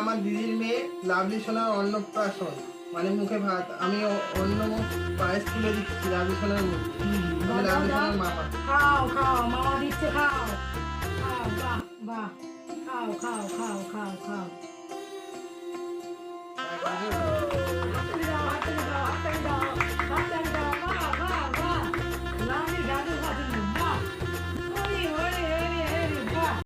আমার দিদির মেয়ে লাভলি সোনার অন্নপ্রাশন মানে মুখে ভাত। আমি অন্য পায়েস তুলে দিচ্ছি লাভলি সোনার মুখ। লাভলি সোনার মামা খাও খাও মামা দিচ্ছে খাও। খাও বাহ বাহ। খাও খাও খাও খাও খাও।